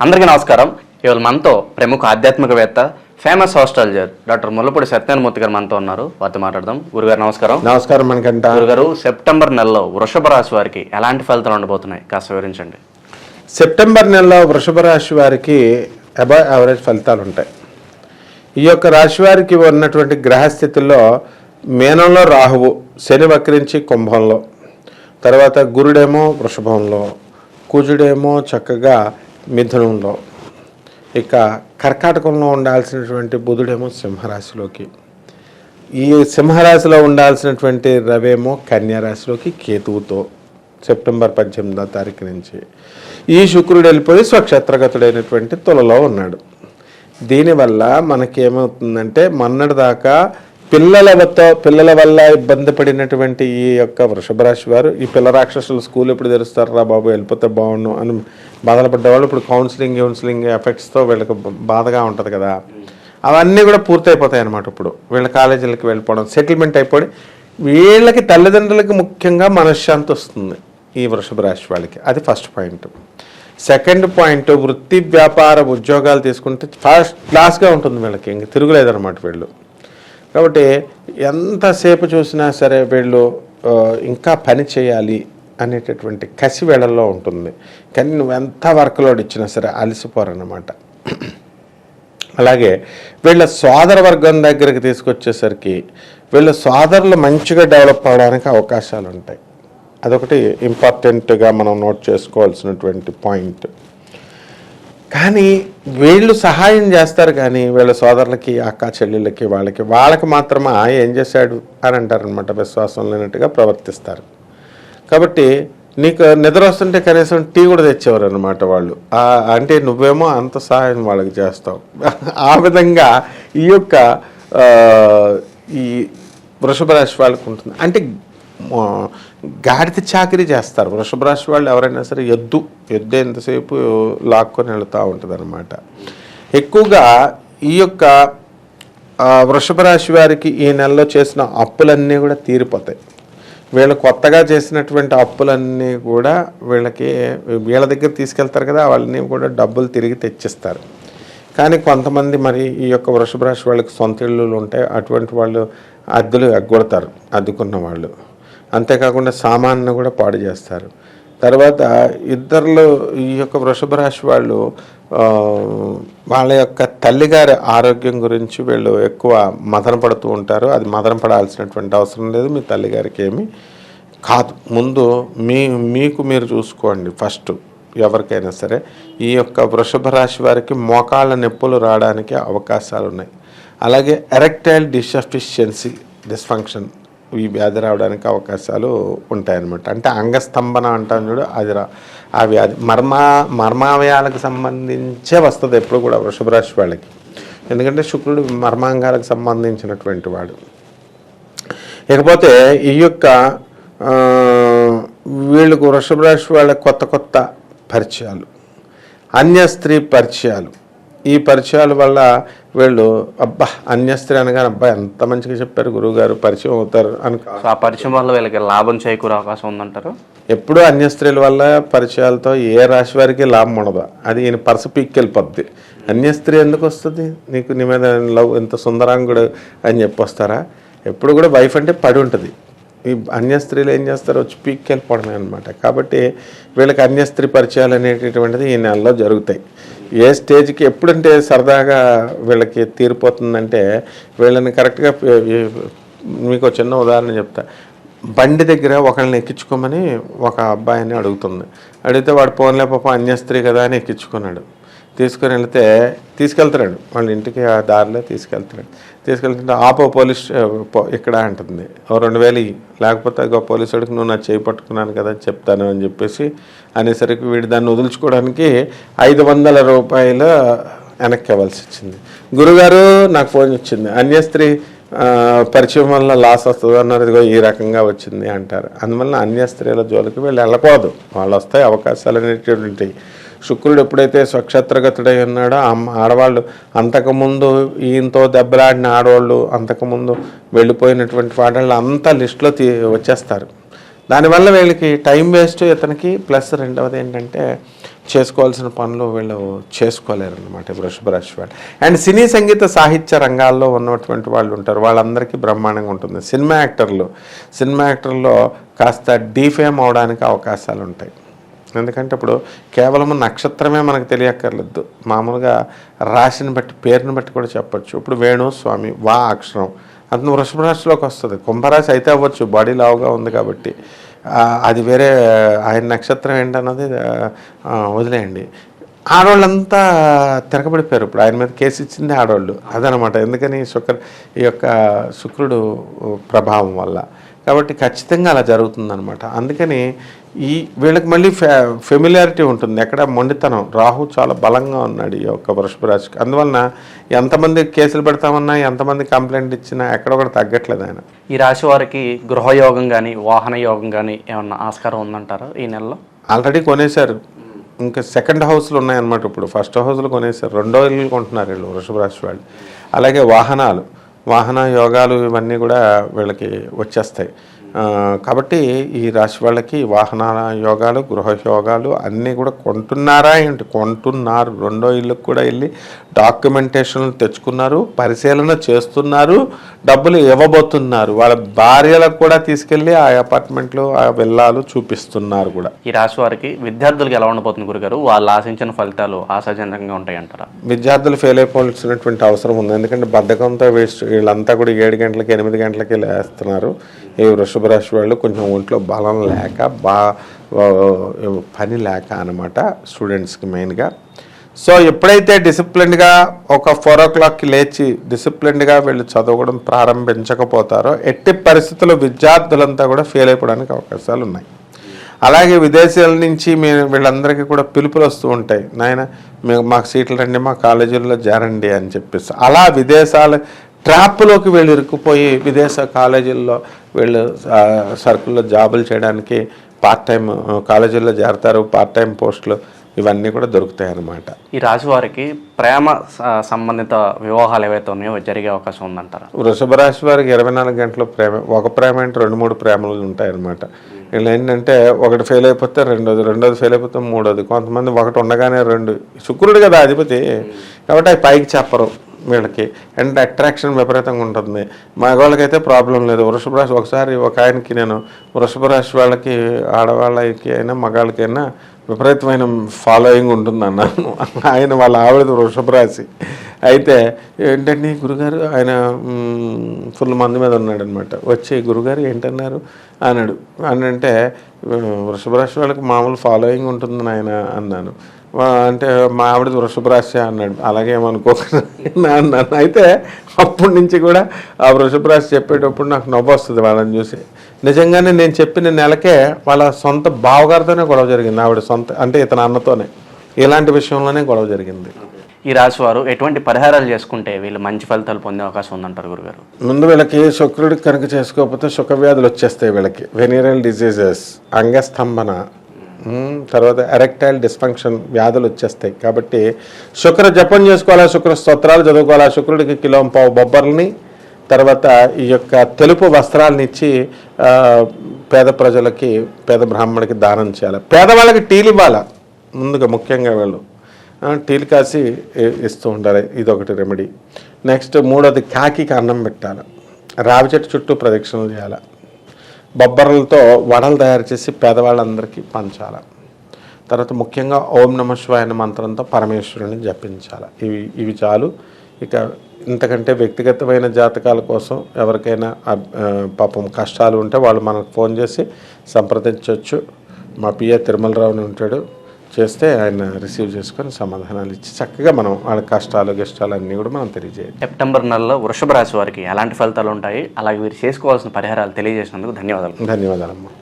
అందరికీ నమస్కారం. ఇవాళ మనతో ప్రముఖ ఆధ్యాత్మికవేత్త famous astrologer doctor Mullapudi Satyanarayanamurthy గారు మనతో ఉన్నారు. వారితో మాట్లాడదాం. గురుగారు నమస్కారం. నమస్కారం మనకంట గురుగారు సెప్టెంబర్ నెలలో వృషభ రాశి వారికి ఎలాంటి ఫలితాలు ఉండబోతున్నాయి? కాస్త వివరించండి. సెప్టెంబర్ నెలలో వృషభ రాశి వారికి అబౌవ్ యావరేజ్ ఫలితాలు ఉంటాయి. ఈ యొక్క రాశి వారికి ఉన్నటువంటి గ్రహస్థితుల్లో మేనంలో రాహువు శని వక్రించి కుంభంలో తర్వాత గురుడేమో వృషభంలో కుజుడేమో చక్కగా మిథునంలో. ఇక కర్కాటకంలో ఉండాల్సినటువంటి బుధుడేమో సింహరాశిలోకి. ఈ సింహరాశిలో ఉండాల్సినటువంటి రవేమో కన్యారాశిలోకి కేతువుతో సెప్టెంబర్ పద్దెనిమిదో తారీఖు నుంచి. ఈ శుక్రుడు వెళ్ళిపోయి స్వక్షేత్రగతుడైనటువంటి తులలో ఉన్నాడు. దీనివల్ల మనకేమవుతుందంటే మొన్నటి దాకా పిల్లలతో పిల్లల వల్ల ఇబ్బంది పడినటువంటి ఈ యొక్క వృషభ రాశి వారు ఈ పిల్ల రాక్షసులు స్కూల్ ఎప్పుడు తెరుస్తారా బాబు వెళ్ళిపోతే బాగుండు అని బాధలు వాళ్ళు ఇప్పుడు కౌన్సిలింగ్ కౌన్సిలింగ్ ఎఫెక్ట్స్తో వీళ్ళకి బాధగా ఉంటుంది కదా. అవన్నీ కూడా పూర్తయిపోతాయి అనమాట ఇప్పుడు. వీళ్ళ కాలేజీలకి వెళ్ళిపోవడం సెటిల్మెంట్ అయిపోయి వీళ్ళకి తల్లిదండ్రులకి ముఖ్యంగా మనశ్శాంతి వస్తుంది ఈ వృషభ రాశి వాళ్ళకి. అది ఫస్ట్ పాయింట్ సెకండ్ పాయింట్ వృత్తి వ్యాపార ఉద్యోగాలు తీసుకుంటే ఫస్ట్ క్లాస్గా ఉంటుంది వీళ్ళకి. ఇంక తిరుగులేదన్నమాట వీళ్ళు. కాబట్టి ఎంతసేపు చూసినా సరే వీళ్ళు ఇంకా పని చేయాలి. అనేటటువంటి కసి వేళల్లో ఉంటుంది. కానీ నువ్వు ఎంత వర్క్ లోడ్ ఇచ్చినా సరే అలసిపోరన్నమాట. అలాగే వీళ్ళ సోదర వర్గం దగ్గరికి తీసుకొచ్చేసరికి వీళ్ళ సోదరులు మంచిగా డెవలప్ అవడానికి అవకాశాలు ఉంటాయి అదొకటి ఇంపార్టెంట్గా మనం నోట్ చేసుకోవాల్సినటువంటి పాయింట్. కానీ వీళ్ళు సహాయం చేస్తారు కానీ వీళ్ళ సోదరులకి అక్క చెల్లెళ్ళకి వాళ్ళకి వాళ్ళకి మాత్రమే ఏం చేశాడు అని అంటారనమాట విశ్వాసం లేనట్టుగా ప్రవర్తిస్తారు. కాబట్టి నీకు నిద్ర వస్తుంటే కనీసం టీ కూడా తెచ్చేవారు అనమాట వాళ్ళు. అంటే నువ్వేమో అంత సహాయం వాళ్ళకి చేస్తావు. ఆ విధంగా ఈ యొక్క ఈ వృషభ రాశి వాళ్ళకు ఉంటుంది. అంటే గాడిత గాడిద చాకరీ చేస్తారు. వృషభ రాశి వాళ్ళు ఎవరైనా సరే ఎద్దు ఎద్దు ఎంతసేపు లాక్కొని వెళుతూ ఉంటుంది అనమాట ఎక్కువగా ఈ యొక్క వృషభ రాశి వారికి ఈ నెలలో చేసిన అప్పులన్నీ కూడా తీరిపోతాయి. వీళ్ళు కొత్తగా చేసినటువంటి అప్పులన్నీ కూడా వీళ్ళకి వీళ్ళ దగ్గర తీసుకెళ్తారు కదా వాళ్ళని కూడా డబ్బులు తిరిగి తెచ్చిస్తారు. కానీ కొంతమంది మరి ఈ యొక్క వృషభ రాశి వాళ్ళకి సొంత ఇళ్ళు ఉంటాయి అటువంటి వాళ్ళు అద్దెలు ఎగ్గొడతారు అద్దుకున్న వాళ్ళు. అంతేకాకుండా సామాన్ని కూడా పాడు చేస్తారు. తర్వాత ఇద్దరులు ఈ యొక్క వృషభ రాశి వాళ్ళు వాళ్ళ యొక్క తల్లిగారి ఆరోగ్యం గురించి వీళ్ళు ఎక్కువ మదన పడుతూ ఉంటారు. అది మదన పడాల్సినటువంటి అవసరం లేదు. మీ తల్లిగారికి ఏమి కాదు. ముందు మీ మీకు మీరు చూసుకోండి ఫస్ట్ ఎవరికైనా సరే. ఈ యొక్క వృషభ రాశి వారికి మోకాళ్ళ నొప్పులు రావడానికి అవకాశాలు ఉన్నాయి అలాగే ఎరెక్టైల్ డిసఫిషియన్సీ డిస్ఫంక్షన్ ఈ వ్యాధి రావడానికి అవకాశాలు ఉంటాయన్నమాట. అంటే అంగస్తంభన అంటాం చూడు అది రా ఆ వ్యాధి. మర్మా మర్మావయాలకు సంబంధించే వస్తుంది ఎప్పుడు కూడా వృషభ రాశి వాళ్ళకి. ఎందుకంటే శుక్రుడు మర్మాంగాలకు సంబంధించినటువంటి వాడు. ఇకపోతే ఈ యొక్క వీళ్ళకు వృషభ రాశి వాళ్ళ కొత్త కొత్త పరిచయాలు. అన్య స్త్రీ పరిచయాలు. ఈ పరిచయాల వల్ల వీళ్ళు అబ్బా అన్య స్త్రీ అనగానే అబ్బా ఎంత మంచిగా చెప్పారు గురువుగారు పరిచయం అవుతారు అని ఆ పరిచయం వల్ల వీళ్ళకి లాభం చేకూరే అవకాశం ఉందంటారు? ఎప్పుడూ అన్య స్త్రీల వల్ల పరిచయాలతో ఏ రాశి వారికి లాభం ఉండదు. అది ఈయన పరస పీక్కెళ్ళిపోద్ది. అన్య స్త్రీ ఎందుకు వస్తుంది? నీకు నీ మీద లవ్ ఎంత సుందరాంగుడు అని చెప్పి వస్తారా? ఎప్పుడు కూడా వైఫ్ అంటే పడి ఉంటుంది. ఈ అన్య స్త్రీలు ఏం చేస్తారు వచ్చి పీక్కెళ్ళిపోవడమే అనమాట కాబట్టి వీళ్ళకి అన్య స్త్రీ పరిచయాలు అనేటటువంటిది ఈ నెలలో జరుగుతాయి. ఏ స్టేజ్కి ఎప్పుడంటే సరదాగా వీళ్ళకి తీరిపోతుందంటే వీళ్ళని కరెక్ట్గా మీకు చిన్న ఉదాహరణ చెప్తా. బండి దగ్గర ఒకళ్ళని ఎక్కించుకోమని ఒక అబ్బాయిని అడుగుతుంది. అడిగితే వాడు పోన్లే పాప అన్యస్త్రీ కదా అని ఎక్కించుకున్నాడు. తీసుకొని వెళితే తీసుకెళ్తున్నాడు. వాళ్ళ ఇంటికి ఆ దారిలో తీసుకెళ్తున్నాడు. తీసుకెళ్తుంటే ఆపో పోలీస్ ఇక్కడ అంటుంది. ఓ రెండు వేలు లేకపోతే ఒక పోలీస్ వాడికి నువ్వు నా చేయి పట్టుకున్నాను కదా చెప్తాను అని చెప్పేసి అనేసరికి వీడు దాన్ని వదులుచుకోవడానికి ఐదు వందల రూపాయలు వెనక్కి ఇవ్వాల్సి వచ్చింది. గురుగారు నాకు ఫోన్ వచ్చింది. అన్యస్త్రీ పరిచయం వల్ల లాస్ వస్తుంది? అన్నారు. ఇదిగో ఈ రకంగా వచ్చింది అంటారు. అందువల్ల అన్య స్త్రీల జోలికి వీళ్ళు వెళ్ళకూడదు. వాళ్ళు వస్తాయి అవకాశాలు అనేటువంటివి శుక్రుడు ఎప్పుడైతే స్వక్షత్రగతుడై ఉన్నాడో అమ్మ ఆడవాళ్ళు అంతకుముందు ఈయనతో దెబ్బలాడిన ఆడవాళ్ళు అంతకుముందు వెళ్ళిపోయినటువంటి వాళ్ళు అంతా లిస్టులో తీ వచ్చేస్తారు. దానివల్ల వీళ్ళకి టైం వేస్ట్ ఇతనికి. ప్లస్ రెండవది ఏంటంటే చేసుకోవాల్సిన పనులు వీళ్ళు చేసుకోలేరు అనమాట వృషభ రాశి వాళ్ళు. అండ్ సినీ సంగీత సాహిత్య రంగాల్లో ఉన్నటువంటి వాళ్ళు ఉంటారు. వాళ్ళందరికీ బ్రహ్మాండంగా ఉంటుంది. సినిమా యాక్టర్లు సినిమా యాక్టర్లో కాస్త డీఫేమ్ అవడానికి అవకాశాలు ఉంటాయి ఎందుకంటే ఇప్పుడు కేవలం నక్షత్రమే మనకు తెలియక్కర్లేదు. మామూలుగా రాశిని బట్టి పేరుని బట్టి కూడా చెప్పచ్చు. ఇప్పుడు వేణు స్వామి వా అక్షరం. అతను వృషభ రాశిలోకి వస్తుంది. కుంభరాశి అయితే అవ్వచ్చు. బాడీ లావుగా ఉంది కాబట్టి. అది వేరే ఆయన నక్షత్రం ఏంటన్నది వదిలేయండి. ఆడవాళ్ళంతా తిరగబడిపోయారు ఇప్పుడు. ఆయన మీద కేసు ఇచ్చింది ఆడవాళ్ళు అదనమాట. ఎందుకని? శుక్ర ఈ యొక్క శుక్రుడు ప్రభావం వల్ల. కాబట్టి ఖచ్చితంగా అలా జరుగుతుందన్నమాట. అందుకని ఈ వీళ్ళకి మళ్ళీ ఫె ఫెమిలియారిటీ ఉంటుంది. ఎక్కడ మొండితనం. రాహు చాలా బలంగా ఉన్నాడు ఈ యొక్క వృషభ రాశికి. అందువలన ఎంతమంది కేసులు పెడతామన్నా ఎంతమంది కంప్లైంట్ ఇచ్చినా ఎక్కడ కూడా తగ్గట్లేదు ఆయన. ఈ రాశి వారికి గృహయోగం కానీ వాహన యోగం కానీ ఏమన్నా ఆస్కారం ఉందంటారా ఈ నెలలో? ఆల్రెడీ కొనేశారు. ఇంకా సెకండ్ హౌస్లు ఉన్నాయన్నమాట ఇప్పుడు. ఫస్ట్ హౌస్లు కొనేశారు. రెండో ఇల్లు కొంటున్నారు వీళ్ళు వృషభ రాశి వాళ్ళు. అలాగే వాహనాలు. వాహన యోగాలు ఇవన్నీ కూడా వీళ్ళకి వచ్చేస్తాయి. కాబట్టి ఈ రాశి వాళ్ళకి వాహన యోగాలు గృహ యోగాలు అన్నీ కూడా కొంటున్నారా ఏంటి? కొంటున్నారు. రెండో ఇల్లుకు కూడా వెళ్ళి డాక్యుమెంటేషన్లు తెచ్చుకున్నారు పరిశీలన చేస్తున్నారు డబ్బులు ఇవ్వబోతున్నారు. వాళ్ళ భార్యలకు కూడా తీసుకెళ్ళి ఆ అపార్ట్మెంట్లు ఆ విల్లాలు చూపిస్తున్నారు కూడా. ఈ రాశి వారికి విద్యార్థులకు ఎలా ఉండబోతుంది గురుగారు? వాళ్ళు ఆశించిన ఫలితాలు ఆశాజనకంగా ఉంటాయి అంటారా విద్యార్థులు ఫెయిల్ అయిపోవాల్సినటువంటి అవసరం ఉంది. ఎందుకంటే బద్ధకంతో వేస్ట్ వీళ్ళంతా కూడా ఏడు గంటలకి ఎనిమిది గంటలకి లేస్తున్నారు. ఈ వృషభ రాశి వాళ్ళు కొంచెం ఒంట్లో బలం లేక బా పని లేక అనమాట స్టూడెంట్స్కి మెయిన్గా. సో ఎప్పుడైతే డిసిప్లిన్డ్గా ఒక ఫోర్ ఓ క్లాక్కి లేచి డిసిప్లిన్డ్గా వీళ్ళు చదవడం ప్రారంభించకపోతారో ఎట్టి పరిస్థితుల్లో విద్యార్థులంతా కూడా ఫెయిల్ అయిపోవడానికి అవకాశాలు ఉన్నాయి అలాగే విదేశాల నుంచి మీ వీళ్ళందరికీ కూడా పిలుపులు వస్తూ ఉంటాయి. నాయన మీ మాకు సీట్లు రండి మా కాలేజీల్లో చేరండి అని చెప్పేసి. అలా విదేశాల ట్రాప్లోకి వీళ్ళు ఇరుక్కుపోయి విదేశ కాలేజీల్లో వీళ్ళు సర్కిల్లో జాబులు చేయడానికి పార్ట్ టైం కాలేజీల్లో చేరతారు పార్ట్ టైం పోస్టులు ఇవన్నీ కూడా దొరుకుతాయి అన్నమాట ఈ రాశి వారికి ప్రేమ సంబంధిత వివాహాలు ఏవైతే ఉన్నాయో జరిగే అవకాశం ఉందంటారా? వృషభ రాశి వారికి ఇరవై నాలుగు గంటల ప్రేమ ఒక ప్రేమ అంటే రెండు మూడు ప్రేమలు ఉంటాయన్నమాట. వీళ్ళు ఏంటంటే ఒకటి ఫెయిల్ అయిపోతే రెండోది రెండోది ఫెయిల్ అయిపోతే మూడోది. కొంతమంది ఒకటి ఉండగానే రెండు. శుక్రుడు కదా అధిపతి. కాబట్టి అవి పైకి చెప్పరు వీళ్ళకి. అండ్ అట్రాక్షన్ విపరీతంగా ఉంటుంది. మగవాళ్ళకైతే ప్రాబ్లం లేదు. వృషభ రాశి ఒకసారి ఒక ఆయనకి నేను వృషభ రాశి వాళ్ళకి ఆడవాళ్ళకి అయినా మగాళ్ళకైనా విపరీతమైన ఫాలోయింగ్ ఉంటుంది అన్నాను ఆయన వాళ్ళ ఆవిడ వృషభ రాశి. అయితే ఏంటండి గురుగారు? ఆయన ఫుల్ మంది మీద ఉన్నాడనమాట వచ్చి గురుగారు ఏంటన్నారు? అన్నాడు. అని అంటే వృషభ రాశి వాళ్ళకి మామూలు ఫాలోయింగ్ ఉంటుంది ఆయన అన్నాను. అంటే మా ఆవిడ వృషభ రాశి అన్నాడు. అలాగే ఏమనుకోకుండా అన్నాను. అయితే అప్పటి నుంచి కూడా ఆ వృషభ రాశి చెప్పేటప్పుడు నాకు నవ్వు వస్తుంది వాళ్ళని చూసి. నిజంగానే నేను చెప్పిన నెలకే వాళ్ళ సొంత బావగారితోనే గొడవ జరిగింది ఆవిడ సొంత అంటే ఇతని అన్నతోనే. ఇలాంటి విషయంలోనే గొడవ జరిగింది. ఈ రాశి వారు ఎటువంటి పరిహారాలు చేసుకుంటే వీళ్ళు మంచి ఫలితాలు పొందే అవకాశం ఉందంటారు గురుగారు? ముందు వీళ్ళకి శుక్రుడికి కనుక చేసుకోకపోతే వ్యాధులు వచ్చేస్తాయి వీళ్ళకి. వెనీరల్ డిసీజెస్ అంగస్తంభన తర్వాత ఎరెక్టైల్ డిస్ఫంక్షన్ వ్యాధులు వచ్చేస్తాయి. కాబట్టి శుక్ర జపం చేసుకోవాలా శుక్ర స్తోత్రాలు చదువుకోవాలా శుక్రుడికి కిలో పావు బొబ్బర్ని తర్వాత ఈ యొక్క తెలుపు వస్త్రాలను ఇచ్చి పేద ప్రజలకి పేద బ్రాహ్మణుడికి దానం చేయాలి. పేదవాళ్ళకి టీలు ఇవ్వాలి? ముందుగా ముఖ్యంగా వీళ్ళు. టీలు కాసి ఇస్తూ ఉండాలి. ఇదొకటి రెమెడీ నెక్స్ట్ మూడోది కాకికి అన్నం పెట్టాలి. రావి చెట్టు చుట్టూ ప్రదక్షిణలు చేయాలి. బొబ్బర్లతో వడలు తయారు చేసి పేదవాళ్ళందరికీ పంచాలి. తర్వాత ముఖ్యంగా ఓం నమ శివాయ మంత్రంతో పరమేశ్వరుని జపించాలి. ఇవి ఇవి చాలు. ఇక ఇంతకంటే వ్యక్తిగతమైన జాతకాల కోసం ఎవరికైనా పాపం కష్టాలు ఉంటే వాళ్ళు మనకు ఫోన్ చేసి సంప్రదించవచ్చు. మా పిఏ తిరుమలరావుని ఉంటాడు. చేస్తే ఆయన రిసీవ్ చేసుకొని సమాధానాలు ఇచ్చి చక్కగా మనం వాళ్ళ కష్టాలు గిష్టాలు అన్నీ కూడా మనం తెలియజేయాలి సెప్టెంబర్ నెలలో వృషభ రాశి వారికి ఎలాంటి ఫలితాలు ఉంటాయి? అలాగే వీరు చేసుకోవాల్సిన పరిహారాలు తెలియజేసినందుకు ధన్యవాదాలు. ధన్యవాదాలమ్మా.